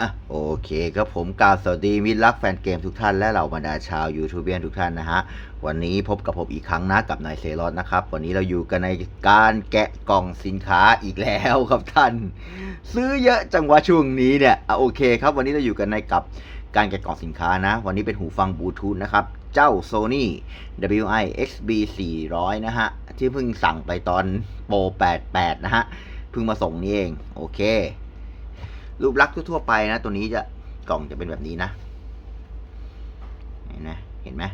อะโอเคครับผมกล่าวสวัสดีมิตรรักแฟนเกมทุกท่านและเหล่าบรรดาชาวยูทูบเบียนทุกท่านนะฮะ วันนี้พบกับผมอีกครั้งนะกับนายเซรอสนะครับ วันนี้เราอยู่กันในการแกะกล่องสินค้าอีกแล้วครับท่าน ซื้อเยอะจังวะช่วงนี้เนี่ยอะโอเคครับ วันนี้เราอยู่กันในกับการแกะกล่องสินค้านะ วันนี้เป็นหูฟังบลูทูธนะครับ เจ้า Sony WI XB 400นะฮะ ที่เพิ่งสั่งไปตอนโปร88 นะฮะ เพิ่งมาส่งนี่เอง โอเค รูปลักษณ์ทั่วไปนะ ตัวนี้จะกล่องจะเป็นแบบนี้นะ เห็นไหมเห็นไหม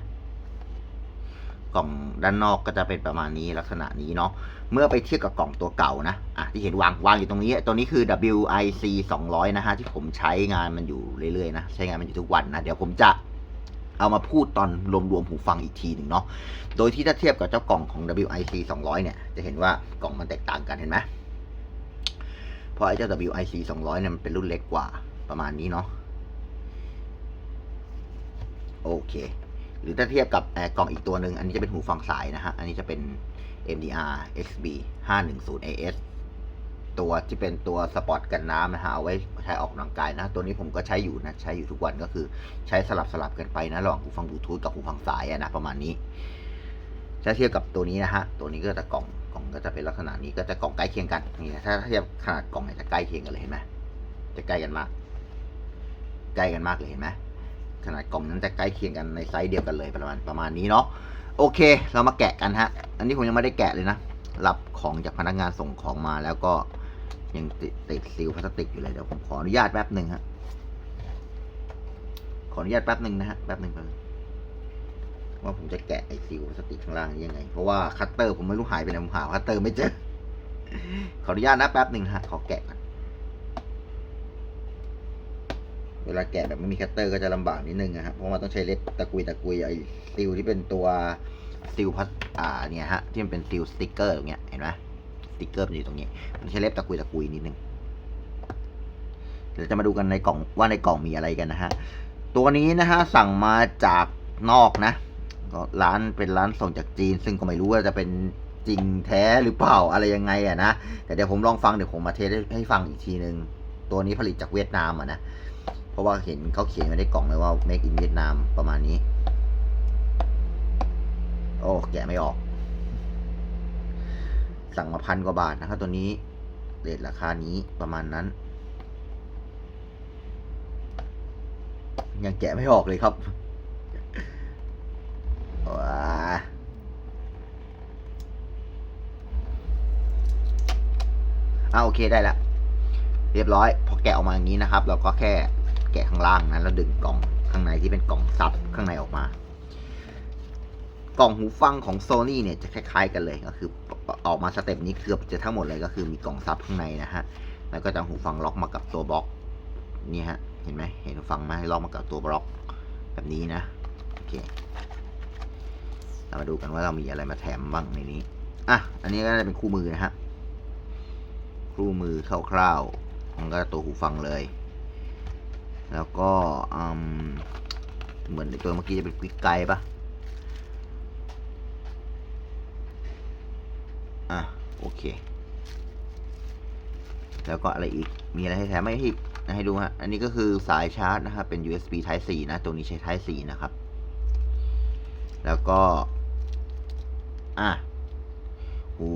กล่องด้านนอกก็จะเป็นประมาณนี้ลักษณะนี้เนาะเมื่อไปเทียบกับกล่องตัวเก่านะอะที่เห็นวางวางอยู่ตรงนี้ ตัวนี้คือ WIC 200 นะฮะที่ผมใช้งานมันอยู่เรื่อยๆนะใช้งานมันอยู่ทุกวันนะเดี๋ยวผมจะเอามาพูดตอนรวมๆหูฟังอีกทีหนึ่งเนาะโดยที่ถ้าเทียบกับเจ้ากล่องของ WIC 200 เนี่ย จะเห็นว่ากล่องมันแตกต่างกันเห็นไหม เพราะไอ้เจ้า WIC 200เนี่ยมันเป็นรุ่นเล็กกว่าประมาณนี้เนาะโอเค หรือถ้าเทียบกับแอร์กล่องอีกตัวหนึ่งอันนี้จะเป็นหูฟังสายนะฮะ อันนี้จะเป็น MDR XB 510 AS ตัวที่เป็นตัวสปอร์ตกันน้ำนะฮะเอาไว้ใช้ออกกำลังกายนะ ตัวนี้ผมก็ใช้อยู่นะใช้อยู่ทุกวันก็คือใช้สลับสลับกันไปนะระหว่างหูฟังบลูทูธกับหูฟังสายนะประมาณนี้ ถ้าเทียบกับตัวนี้นะฮะ ตัวนี้ก็จะกล่องกล่องก็จะเป็นลักษณะนี้ก็จะกล่องใกล้เคียงกันนี่ถ้าเทียบขนาดกล่องเนี่ยจะใกล้เคียงกันเลยเห็นไหมจะใกล้กันมาก ใกล้กันมากเลยเห็นไหมขนาดกล่องนั้นจะใกล้เคียงกันในไซส์เดียวกันเลยประมาณประมาณนี้เนาะโอเค เรามาแกะกันฮะ อันนี้ผมยังไม่ได้แกะเลยนะรับของจากพนักงานส่งของมาแล้วก็ยังติดติดซีลพลาสติกอยู่เลยเดี๋ยวผมขออนุญาตแป๊บหนึ่งฮะขออนุญาตแป๊บหนึ่งนะฮะแป๊บหนึ่งแป๊บนึง ว่าผมจะแกะไอซีลพลาสติกข้างล่างนี้ยังไง เพราะว่าคัตเตอร์ผมไม่รู้หายไปไหนผมหาคัตเตอร์ไม่เจอ ขออนุญาตนะแป๊บหนึ่งฮะขอแกะก่อนเวลาแกะแบบไม่มีคัตเตอร์ก็จะลำบากนิดนึงนะฮะเพราะว่าต้องใช้เล็บตะกุยตะกุยไอซีลที่เป็นตัวซีลพลาสอ่าเนี่ยฮะที่มันเป็นซีลสติ๊กเกอร์ตรงเนี้ยเห็นไหมสติ๊กเกอร์มันอยู่ตรงนี้ มันใช้เล็บตะกุยตะกุยนิดนึงเดี๋ยวจะมาดูกันในกล่องว่าในกล่องมีอะไรกันนะฮะตัวนี้นะฮะสั่งมาจากนอกนะ ร้านเป็นร้านส่งจากจีน ซึ่งก็ไม่รู้ว่าจะเป็นจริงแท้หรือเปล่าอะไรยังไงอะนะแต่เดี๋ยวผมลองฟังเดี๋ยวผมมาเทสให้ฟังอีกทีนึง ตัวนี้ผลิตจากเวียดนามอะนะเพราะว่าเห็นเขาเขียนไว้ในกล่องเลยว่า make in เวียดนามประมาณนี้ โอ้แกะไม่ออก สั่งมาพันกว่าบาทนะครับตัวนี้เรทราคานี้ประมาณนั้น ยังแกะไม่ออกเลยครับว้า อ่าโอเคได้แล้วเรียบร้อย พอแกะออกมาอย่างนี้นะครับ เราก็แค่แกะข้างล่างนะแล้วดึงกล่องข้างในที่เป็นกล่องซับข้างในออกมา กล่องหูฟังของ Sony เนี่ยจะคล้ายๆกันเลยก็คือออกมาสเต็ปนี้เกือบจะทั้งหมดเลยก็คือมีกล่องซับข้างในนะฮะแล้วก็จะหูฟังล็อกมากับตัวบล็อกนี่ฮะเห็นไหมเห็นหูฟังไหมล็อกมากับตัวบล็อก แบบนี้นะโอเคเรามาดูกันว่าเรามีอะไรมาแถมบ้างในนี้อะอันนี้ก็จะเป็นคู่มือนะฮะ คู่มือคร่าวๆมันก็ตัวหูฟังเลย แล้วก็เหมือนตัวเมื่อกี้จะเป็นควิกไกปะอะโอเค แล้วก็อะไรอีกมีอะไรให้แถมไหมที่ให้ดูฮะ อันนี้ก็คือสายชาร์จนะครับ เป็น USB Type C นะ ตัวนี้ใช้ Type C นะครับ แล้วก็ อะหู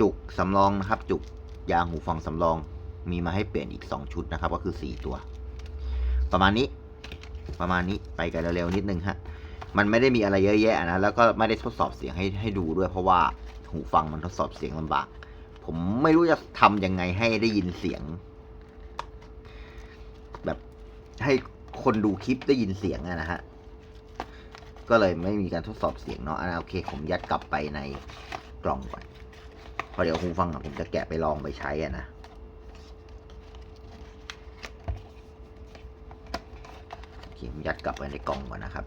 จุกสำรองนะครับ จุกยางหูฟังสำรองมีมาให้เปลี่ยนอีก 2 ชุดนะครับ ก็คือ 4 ตัว ประมาณนี้ ประมาณนี้ไปกันเร็วๆนิดนึงฮะมันไม่ได้มีอะไรเยอะแยะนะแล้วก็ไม่ได้ทดสอบเสียงให้ให้ดูด้วย เพราะว่าหูฟังมันทดสอบเสียงลำบาก ผมไม่รู้จะทำยังไงให้ได้ยินเสียง แบบให้คนดูคลิปได้ยินเสียงนะฮะก็เลยไม่มีการทดสอบเสียงเนาะอะโอเค ผมยัดกลับไปในกล่องก่อน เพราะเดี๋ยวหูฟังอะผมจะแกะไปลองไปใช้อะนะเคผมยัดกลับไปในกล่องก่อนนะครับ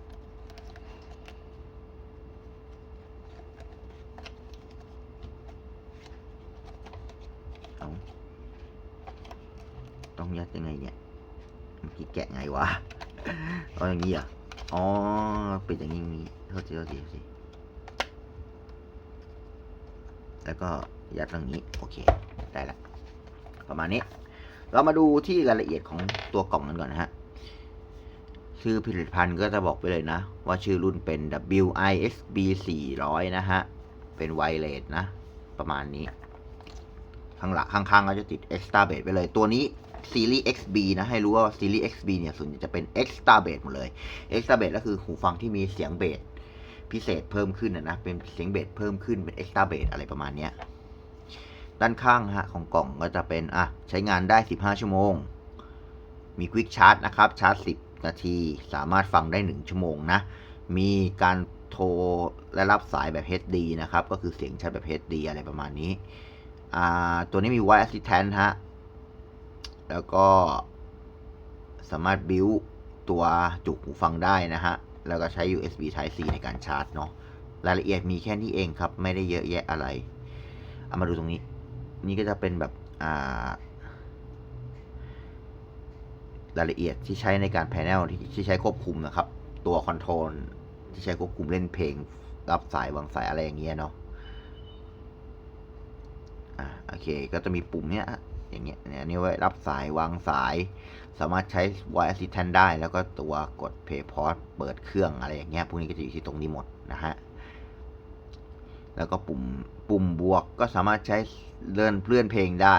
เอาต้องยัดยังไงเนี่ยเมื่อกี้แกะไงวะเอาอย่างนี้อะอ๋อปิดอย่างนี้มีโทษทีโทษทีโทษที แล้วก็ยัดตรงนี้โอเคได้ละประมาณนี้ เรามาดูที่รายละเอียดของตัวกล่องกันก่อนนะฮะชื่อผลิตภัณฑ์ก็จะบอกไปเลยนะ ว่าชื่อรุ่นเป็น WISB 400 นะฮะ เป็นไวเลสนะ ประมาณนี้ ข้างหลังข้างๆก็จะติด Extra b a s ไปเลย ตัวนี้ซีรีส์ XB นะ ให้รู้ว่าซีรีส์ XB เนี่ยส่วนใหญ่จะเป็น Extra b a s หมดเลย Extra b a s ก็คือหูฟังที่มีเสียงเบส พิเศษเพิ่มขึ้นนะนะเป็นเสียงเบสเพิ่มขึ้นเป็น Extra b a s อะไรประมาณเนี้ยด้านข้างฮะของกล่องก็จะเป็นอะใช้งานได้ 15 ชั่วโมง มีควิกชาร์จนะครับชาร์จ 10 นาที สามารถฟังได้ 1 ชั่วโมงนะ มีการโทรและรับสายแบบ HD นะครับ ก็คือเสียงชัดแบบ HD อะไรประมาณนี้อ่าตัวนี้มี Voice Assistant ฮะ แล้วก็สามารถบิวตัวจุกหูฟังได้นะฮะ แล้วก็ใช้ USB Type C ในการชาร์จเนาะรายละเอียดมีแค่นี้เองครับ ไม่ได้เยอะแยะอะไร เอามาดูตรงนี้ นี่ก็จะเป็นแบบอ่ารายละเอียดที่ใช้ในการแผนลที่ที่ใช้ควบคุมนะครับ ตัวคอนโทรลที่ใช้ควบคุมเล่นเพลง รับสายวางสายอะไรอย่างเงี้ยเนาะอ่าโอเค ก็จะมีปุ่มเนี้ยอย่างเงี้ยเนี่ยอันนี่ไว้รับสายวางสาย สามารถใช้ voice assistant ได้ แล้วก็ตัวกด play pause เปิดเครื่องอะไรอย่างเงี้ยพวกนี้ก็จะอยู่ที่ตรงนี้หมดนะฮะแล้วก็ปุ่มปุ่มบวกก็สามารถใช้เลื่อนเลื่อนเพลงได้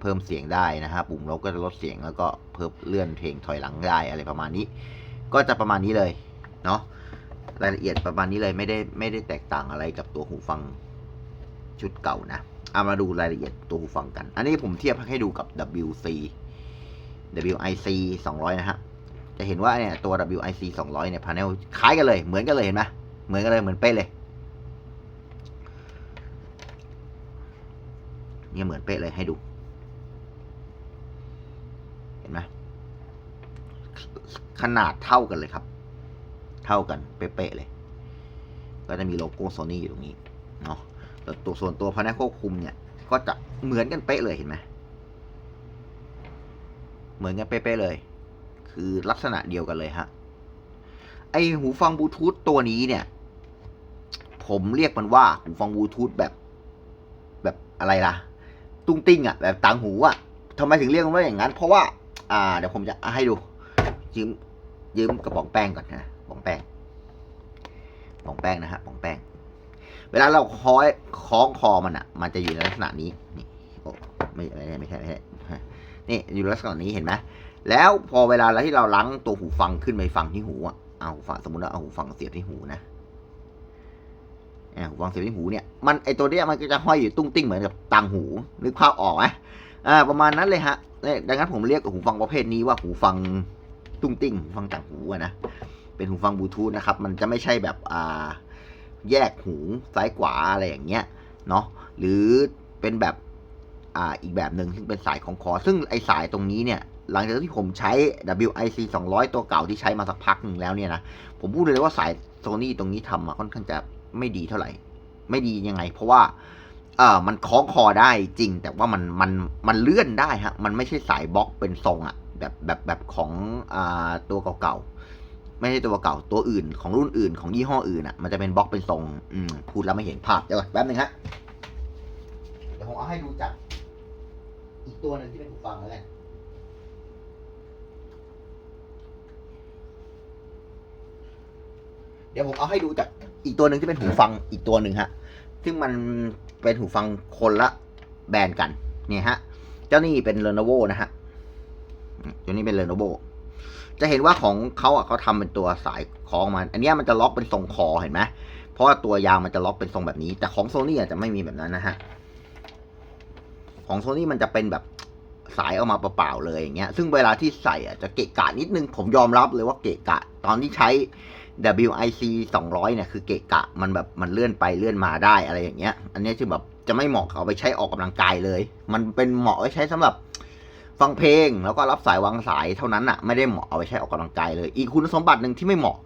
เพิ่มเสียงได้นะฮะปุ่มลบก็จะลดเสียงแล้วก็เพิ่มเลื่อนเพลงถอยหลังได้อะไรประมาณนี้ ก็จะประมาณนี้เลยเนาะรายละเอียดประมาณนี้เลยไม่ได้ไม่ได้แตกต่างอะไรกับตัวหูฟังชุดเก่านะเอามาดูรายละเอียดตัวหูฟังกัน อันนี้ผมเทียบให้ดูกับ WC WIC 200 นะฮะ จะเห็นว่าเนี่ยตัว WIC 200 เนี่ยพาเนลคล้ายกันเลย เหมือนกันเลยเห็นไหมเหมือนกันเลย เหมือนเป๊ะเลย เนี่ยเหมือนเป๊ะเลยให้ดู เห็นไหมขนาดเท่ากันเลยครับ เท่ากันเป๊ะเลย ก็จะมีโลโก้โซนี่อยู่ตรงนี้เนาะแต่ตัวส่วนตัวพาเนัควบคุมเนี่ย ก็จะเหมือนกันเป๊ะเลยเห็นไหม เหมือนกันเป๊ะๆเลย คือลักษณะเดียวกันเลยฮะ ไอหูฟังบลูทูธตัวนี้เนี่ย ผมเรียกมันว่าหูฟังบลูทูธแบบ แบบอะไรล่ะ ตุ้งติ้งอะ่ะ แบบต่างหูอะ่ะทำไมถึงเรียกมันว่าอย่างนั้น เพราะว่า อ่า เดี๋ยวผมจะให้ดู ยืม ยืมกระป๋องแป้งก่อนนะกระป๋องแป้งกระป๋องแป้งนะฮะกระป๋องแป้ง เวลาเราคล้อยคล้องคอมันอะ มันจะอยู่ในลักษณะนี้ นี่ โอ้ ไม่ไม่ใช่ไม่ใช่ไม่ใช่ นี่อยู่ลักษณะนี้เห็นไหมแล้วพอเวลาที่เราล้างตัวหูฟังขึ้นไปฟังที่หูอะเอาหูฟังสมมติว่าเอาหูฟังเสียบที่หูนะหูฟังเสียบที่หูเนี่ยมันไอตัวเนี้ยมันก็จะห้อยอยู่ตุ้งติ้งเหมือนกับต่างหูนึกภาพออกไหมอ่าประมาณนั้นเลยฮะเนี่ยดังนั้นผมเรียกหูฟังประเภทนี้ว่าหูฟังตุ้งติ้งหูฟังต่างหูนะเป็นหูฟังบลูทูธนะครับ มันจะไม่ใช่แบบอ่าแยกหูซ้ายขวาอะไรอย่างเงี้ยเนาะหรือเป็นแบบ อ่าอีกแบบหนึ่งซึ่งเป็นสายของคอ ซึ่งไอสายตรงนี้เนี่ยหลังจากที่ผมใช้ WIC 200 ตัวเก่าที่ใช้มาสักพักหนึ่งแล้วเนี่ยนะผมพูดเลยว่าสายโซนี่ตรงนี้ทำมาค่อนข้างจะไม่ดีเท่าไหร่ ไม่ดียังไง เพราะว่าเออมันคล้องคอได้จริง แต่ว่ามันมันมันเลื่อนได้ฮะมันไม่ใช่สายบล็อกเป็นทรงอะแบบแบบแบบของอ่าตัวเก่าๆไม่ใช่ตัวเก่าตัวอื่นของรุ่นอื่นของยี่ห้ออื่นอะมันจะเป็นบล็อกเป็นทรงอืมพูดแล้วไม่เห็นภาพเดี๋ยวก่อนแป๊บนึงฮะเดี๋ยวผมเอาให้ดูจาก อีกตัวหนึ่งที่เป็นหูฟังแล้วกันเดี๋ยวผมเอาให้ดูจากอีกตัวหนึ่งที่เป็นหูฟังอีกตัวหนึ่งฮะ ซึ่งมันเป็นหูฟังคนละแบรนด์กัน เนี่ยฮะ เจ้านี่เป็น Lenovo นะฮะอืมตัวนี้เป็น Lenovo จะเห็นว่าของเขาอะเขาทำเป็นตัวสายคล้องมัน อันนี้มันจะล็อกเป็นทรงคอเห็นไหม เพราะว่าตัวยางมันจะล็อกเป็นทรงแบบนี้ แต่ของโซนี่อาจจะไม่มีแบบนั้นนะฮะ ของโซนี่มันจะเป็นแบบสายออกมาเปล่าๆเลยอย่างเงี้ย ซึ่งเวลาที่ใส่อะจะเกะกะนิดนึง ผมยอมรับเลยว่าเกะกะ ตอนที่ใช้ WIC 200 เนี่ยคือเกะกะ มันแบบมันเลื่อนไปเลื่อนมาได้อะไรอย่างเงี้ย อันนี้คือแบบจะไม่เหมาะเอาไปใช้ออกกำลังกายเลย มันเป็นเหมาะไว้ใช้สำหรับฟังเพลง แล้วก็รับสายวางสายเท่านั้นอะไม่ได้เหมาะเอาไปใช้ออกกำลังกายเลย อีกคุณสมบัติหนึ่งที่ไม่เหมาะ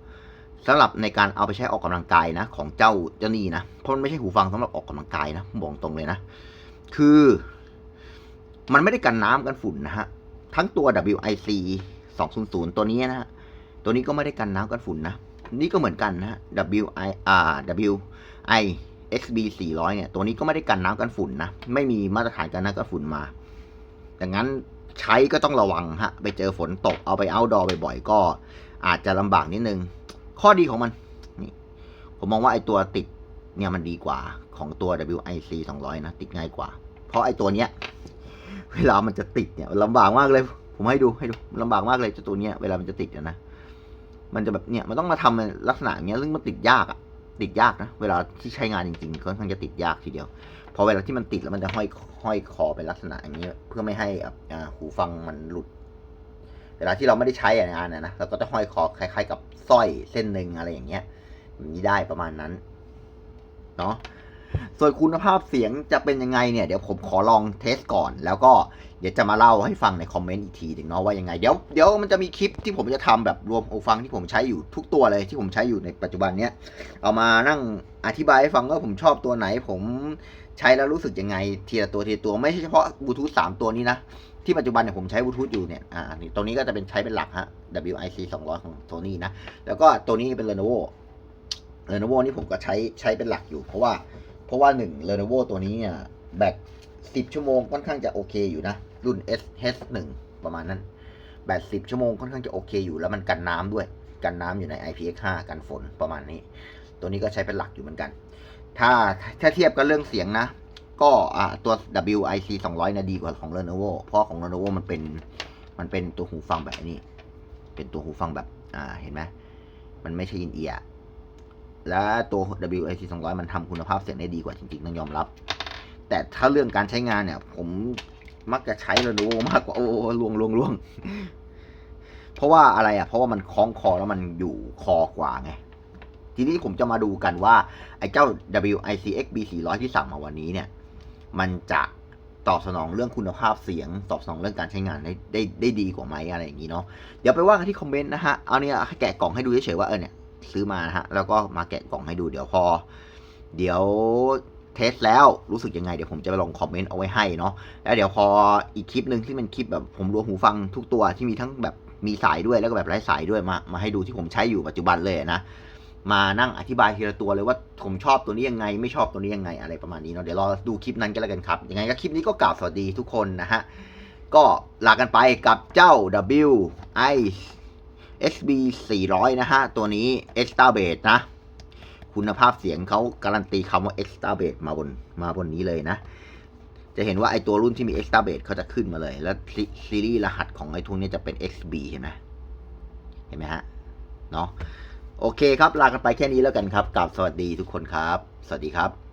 สำหรับในการเอาไปใช้ออกกำลังกายนะ ของเจ้าเจ้านี่นะ เพราะมันไม่ใช่หูฟังสำหรับออกกำลังกายนะบอกตรงเลยนะ คือ มันไม่ได้กันน้ำกันฝุ่นนะฮะ ทั้งตัว WIC 200 ตัวนี้นะฮะ ตัวนี้ก็ไม่ได้กันน้ำกันฝุ่นนะ นี่ก็เหมือนกันนะฮะ WI อ่า WI XB 400เนี่ย ตัวนี้ก็ไม่ได้กันน้ำกันฝุ่นนะ ไม่มีมาตรฐานกันน้ำกันฝุ่นมา ดังนั้นใช้ก็ต้องระวังฮะ ไปเจอฝนตก เอาไปเอาดอบ่อยๆ ก็อาจจะลำบากนิดนึง ข้อดีของมัน นี่ ผมมองว่าไอตัวติดเนี่ยมันดีกว่าของตัว WIC 200 นะ ติดง่ายกว่า เพราะไอตัวเนี้ย เวลามันจะติดเนี่ยลำบากมากเลย ผมให้ดูให้ดูลำบากมากเลยเจ้าตัวเนี้ยเวลามันจะติดอะนะ มันจะแบบเนี่ยมันต้องมาทำในลักษณะอย่างเงี้ยซึ่งมันติดยากอะติดยากนะ เวลาที่ใช้งานจริงๆค่อนข้างจะติดยากทีเดียว พอเวลาที่มันติดแล้วมันจะห้อยห้อยคอเป็นลักษณะอย่างนี้ เพื่อไม่ให้อ่าหูฟังมันหลุด เวลาที่เราไม่ได้ใช้งานนะนะเราก็จะห้อยคอคล้าย ๆ กับสร้อยเส้นหนึ่งอะไรอย่างเงี้ยนี้ได้ประมาณนั้น เนาะ ส่วนคุณภาพเสียงจะเป็นยังไงเนี่ยเดี๋ยวผมขอลองเทสก่อน แล้วก็เดี๋ยวจะมาเล่าให้ฟังในคอมเมนต์อีกทีหนึ่งเนาะว่ายังไง เดี๋ยวเดี๋ยวมันจะมีคลิปที่ผมจะทำแบบรวมหูฟังที่ผมใช้อยู่ทุกตัวเลยที่ผมใช้อยู่ในปัจจุบันเนี้ยเอามานั่งอธิบายให้ฟังว่าผมชอบตัวไหน ผมใช้แล้วรู้สึกยังไงทีละตัวทีละตัวไม่ใช่เฉพาะบลูทูธสามตัวนี้นะที่ปัจจุบันเนี่ยผมใช้บลูทูธอยู่เนี่ย อ่านี่ตัวนี้ก็จะเป็นใช้เป็นหลักฮะ WIC 200 ของโ o นี่นะ แล้วก็ตัวนี้เป็น Lenovo Lenovo นี่ผมก็ใช้ใช้เป็นหลักอยู่ เพราะว่า เพราะว่าหนึ่ง Lenovo ตัวนี้เนี่ย แบต10 ชั่วโมงค่อนข้างจะโอเคอยู่นะ รุ่น S H1 ประมาณนั้น แบต10 ชั่วโมงค่อนข้างจะโอเคอยู่แล้วมันกันน้ำด้วย กันน้ำอยู่ใน IPX5 กันฝนประมาณนี้ ตัวนี้ก็ใช้เป็นหลักอยู่เหมือนกัน ถ้าถ้าเทียบกันเรื่องเสียงนะ ก็อ่าตัว WIC 200นี่ยดีกว่าของ Lenovo เพราะของ Lenovo มันเป็นมันเป็นตัวหูฟังแบบนี้ เป็นตัวหูฟังแบบ อ่า เห็นไหม มันไม่ใช่อินเอียร์ และตัว WIC 200 มันทำคุณภาพเสียงได้ดีกว่าจริงๆ ต้องยอมรับ แต่ถ้าเรื่องการใช้งานเนี่ย ผมมักจะใช้ Lenovo มากกว่า โอ้ลวงลวงลวงเพราะว่าอะไรอะ เพราะว่ามันคล้องคอแล้วมันอยู่คอกว่าไง ทีนี้ผมจะมาดูกันว่า ไอ้เจ้า WIC XB 400 ที่สั่งมาวันนี้เนี่ย มันจะตอบสนองเรื่องคุณภาพเสียง ตอบสนองเรื่องการใช้งานได้ได้ได้ดีกว่าไหมอะไรอย่างนี้เนาะ เดี๋ยวไปว่ากันที่คอมเมนต์นะฮะ เอาเนี่ยแกะกล่องให้ดูเฉยๆว่าเออเนี่ย ซื้อมานะฮะ แล้วก็มาแกะกล่องให้ดูเดี๋ยวพอ เดี๋ยวเทสแล้วรู้สึกยังไงเดี๋ยวผมจะไปลองคอมเมนต์เอาไว้ให้เนาะแล้วเดี๋ยวพออีกคลิปหนึ่งที่เป็นคลิปแบบผมรวมหูฟังทุกตัวที่มีทั้งแบบมีสายด้วยแล้วก็แบบไร้สายด้วยมามาให้ดูที่ผมใช้อยู่ปัจจุบันเลยนะมานั่งอธิบายทีละตัวเลยว่าผมชอบตัวนี้ยังไง ไม่ชอบตัวนี้ยังไงอะไรประมาณนี้เนาะเดี๋ยวรอดูคลิปนั้นกันแล้วกันครับยังไงก็คลิปนี้ก็กล่าวสวัสดีทุกคนนะฮะก็ลากันไปกับเจ้า W I SB 400 นะฮะ ตัวนี้ Extra Bass นะ คุณภาพเสียงเขาการันตีคำว่า Extra Bass มาบนมาบนนี้เลยนะ จะเห็นว่าไอตัวรุ่นที่มี Extra Bass เขาจะขึ้นมาเลย แล้วซีรีส์รหัสของไอทุนนี้จะเป็น XB เห็นไหมเห็นไหมฮะ เนาะโอเคครับ ลากันไปแค่นี้แล้วกันครับกลับสวัสดีทุกคนครับ สวัสดีครับ